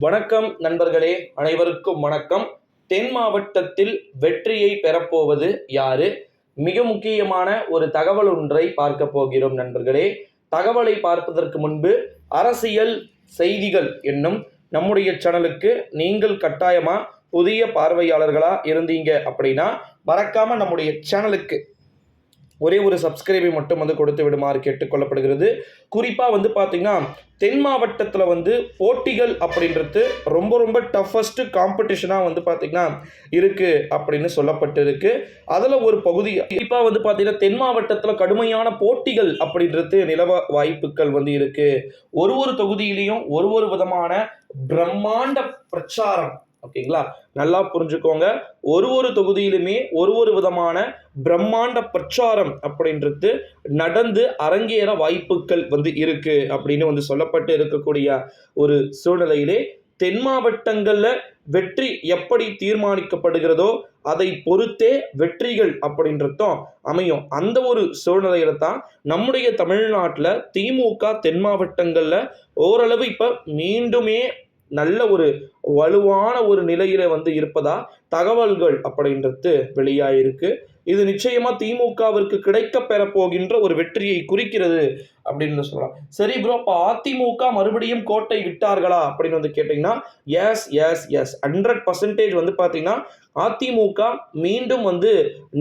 வணக்கம் நண்பர்களே அனைவருக்கும் வணக்கம். தென் மாவட்டத்தில் வெற்றியை பெறப்போவது யாரு? மிக முக்கியமான ஒரு தகவல் ஒன்றை பார்க்க போகிறோம் நண்பர்களே. தகவலை பார்ப்பதற்கு முன்பு அரசியல் செய்திகள் என்னும் நம்முடைய சேனலுக்கு நீங்கள் கட்டாயமா புதிய பார்வையாளர்களா இருந்தீங்க அப்படின்னா மறக்காம நம்முடைய சேனலுக்கு ஒரே ஒரு சப்ஸ்கிரைபை மட்டும் வந்து கொடுத்து விடுமாறு கேட்டுக்கொள்ளப்படுகிறது. குறிப்பாக வந்து பார்த்திங்கன்னா தென் மாவட்டத்தில் வந்து போட்டிகள் அப்படின்றது ரொம்ப ரொம்ப டஃபஸ்ட்டு காம்படிஷனாக வந்து பார்த்திங்கன்னா இருக்குது அப்படின்னு சொல்லப்பட்டிருக்கு. அதில் ஒரு பகுதி குறிப்பாக வந்து பார்த்திங்கன்னா தென் மாவட்டத்தில் கடுமையான போட்டிகள் அப்படின்றது நிலவ வாய்ப்புகள் வந்து இருக்குது ஒரு ஒரு தொகுதியிலையும் ஒரு ஒரு விதமான பிரம்மாண்ட பிரச்சாரம் ஓகேங்களா? நல்லா புரிஞ்சுக்கோங்க. ஒரு ஒரு தொகுதியிலுமே ஒரு ஒரு விதமான பிரம்மாண்ட பிரச்சாரம் அப்படின்றது நடந்து அரங்கேற வாய்ப்புகள் வந்து இருக்கு அப்படின்னு வந்து சொல்லப்பட்டு இருக்கக்கூடிய ஒரு சூழ்நிலையிலே தென் மாவட்டங்களில் வெற்றி எப்படி தீர்மானிக்கப்படுகிறதோ அதை பொறுத்தே வெற்றிகள் அப்படின்றதும் அமையும். அந்த ஒரு சூழ்நிலையில தான் நம்முடைய தமிழ்நாட்டில் திமுக தென் மாவட்டங்களில் ஓரளவு இப்போ மீண்டுமே நல்ல ஒரு வலுவான ஒரு நிலையில வந்து இருப்பதா? தகவல்கள் அப்படின்றது வெளியாயிருக்கு. இது நிச்சயமா திமுகவிற்கு கிடைக்க பெற போகின்ற ஒரு வெற்றியை குறிக்கிறது அப்படின்னு சொல்லலாம். சரி ப்ரோ அப்போ அதிமுக மறுபடியும் கோட்டை விட்டார்களா அப்படின்னு வந்து கேட்டிங்கன்னா yes yes yes hundred percentage வந்து பார்த்தீங்கன்னா அதிமுக மீண்டும் வந்து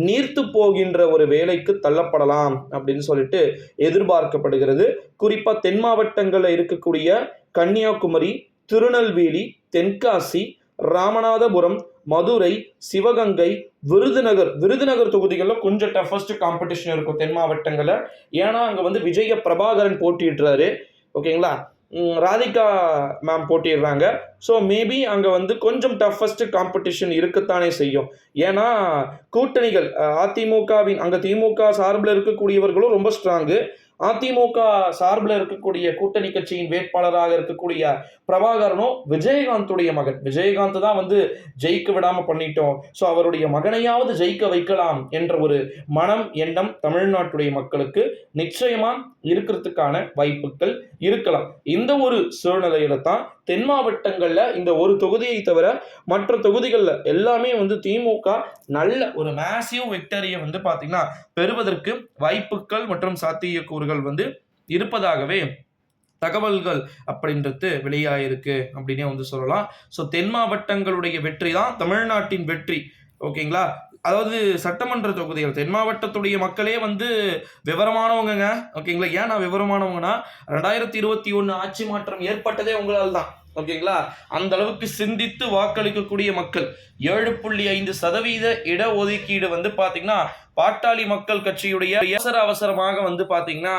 நீர்த்து போகின்ற ஒரு வேலைக்கு தள்ளப்படலாம் அப்படின்னு சொல்லிட்டு எதிர்பார்க்கப்படுகிறது. குறிப்பாக தென் மாவட்டங்களில் இருக்கக்கூடிய கன்னியாகுமரி திருநெல்வேலி தென்காசி ராமநாதபுரம் மதுரை சிவகங்கை விருதுநகர். விருதுநகர் தொகுதிகளில் கொஞ்சம் டஃபஸ்ட் காம்படிஷன் இருக்கும் தென் மாவட்டங்களில். ஏன்னா அங்கே வந்து விஜய பிரபாகரன் போட்டிடுறாரு ஓகேங்களா? ராதிகா மேம் போட்டிடுறாங்க ஸோ மேபி அங்கே வந்து கொஞ்சம் டஃபஸ்ட் காம்படிஷன் இருக்கத்தானே செய்யும். ஏன்னா கூட்டணிகள் அதிமுகவின் அங்கே திமுக சார்பில் இருக்கக்கூடியவர்களும் ரொம்ப ஸ்ட்ராங்கு அதிமுக சார்பில் இருக்கக்கூடிய கூட்டணி கட்சியின் வேட்பாளராக இருக்கக்கூடிய பிரபாகரனும் விஜயகாந்துடைய மகன். விஜயகாந்த் தான் வந்து ஜெயிக்க விடாமல் பண்ணிட்டோம். ஸோ அவருடைய மகனையாவது ஜெயிக்க வைக்கலாம் என்ற ஒரு மனம் எண்ணம் தமிழ்நாட்டுடைய மக்களுக்கு நிச்சயமா இருக்கிறதுக்கான வாய்ப்புகள் இருக்கலாம். இந்த ஒரு சூழ்நிலையில தான் தென் மாவட்டங்களில் இந்த ஒரு தொகுதியை தவிர மற்ற தொகுதிகளில் எல்லாமே வந்து திமுக நல்ல ஒரு மேசிவ் விக்டரியை வந்து பார்த்தீங்கன்னா பெறுவதற்கு வாய்ப்புகள் மற்றும் சாத்தியக்கூறுகள் வந்து இருப்பதாகவே தகவல்கள் அப்படின்றது வெளியாயிருக்கு அப்படின்னே வந்து சொல்லலாம். ஸோ தென் மாவட்டங்களுடைய வெற்றி தான் தமிழ்நாட்டின் வெற்றி. ஓகேங்களா அதாவது சட்டமன்ற தொகுதிகள் தென் மாவட்டத்துடைய மக்களே வந்து விவரமானவங்கங்க. ஓகேங்களா ஏன் நான் விவரமானவங்கன்னா ரெண்டாயிரத்தி இருபத்தி ஒன்று ஆட்சி மாற்றம் ஏற்பட்டதே உங்களால் தான். ஓகேங்களா? அந்த அளவுக்கு சிந்தித்து வாக்களிக்கக்கூடிய மக்கள். ஏழு புள்ளி ஐந்து சதவீத இடஒதுக்கீடு வந்து பார்த்தீங்கன்னா பாட்டாளி மக்கள் கட்சியுடைய அவசர அவசரமாக வந்து பார்த்தீங்கன்னா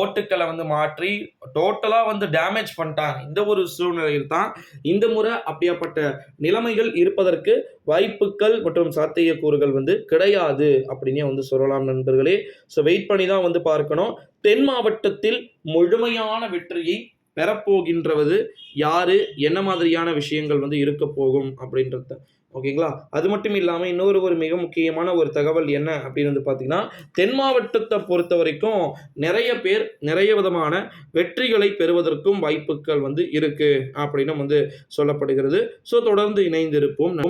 ஓட்டுக்களை வந்து மாற்றி டோட்டலாக வந்து டேமேஜ் பண்ணிட்டாங்க. இந்த ஒரு சூழ்நிலையில் தான் இந்த முறை அப்படியாப்பட்ட நிலைமைகள் இருப்பதற்கு வாய்ப்புகள் மற்றும் சாத்தியக்கூறுகள் வந்து கிடையாது அப்படின்னே வந்து சொல்லலாம் நண்பர்களே. ஸோ வெயிட் பண்ணி தான் வந்து பார்க்கணும். தென் மாவட்டத்தில் முழுமையான வெற்றியை பெறப்போகின்றவது யாரு? என்ன மாதிரியான விஷயங்கள் வந்து இருக்க போகும் அப்படின்றத. ஓகேங்களா? அது மட்டும் இல்லாமல் இன்னொரு ஒரு மிக முக்கியமான ஒரு தகவல் என்ன அப்படின்னு வந்து பார்த்தீங்கன்னா தென் மாவட்டத்தை பொறுத்த வரைக்கும் நிறைய பேர் நிறைய விதமான வெற்றிகளை பெறுவதற்கும் வாய்ப்புகள் வந்து இருக்கு அப்படின்னு வந்து சொல்லப்படுகிறது. ஸோ தொடர்ந்து இணைந்திருப்போம்.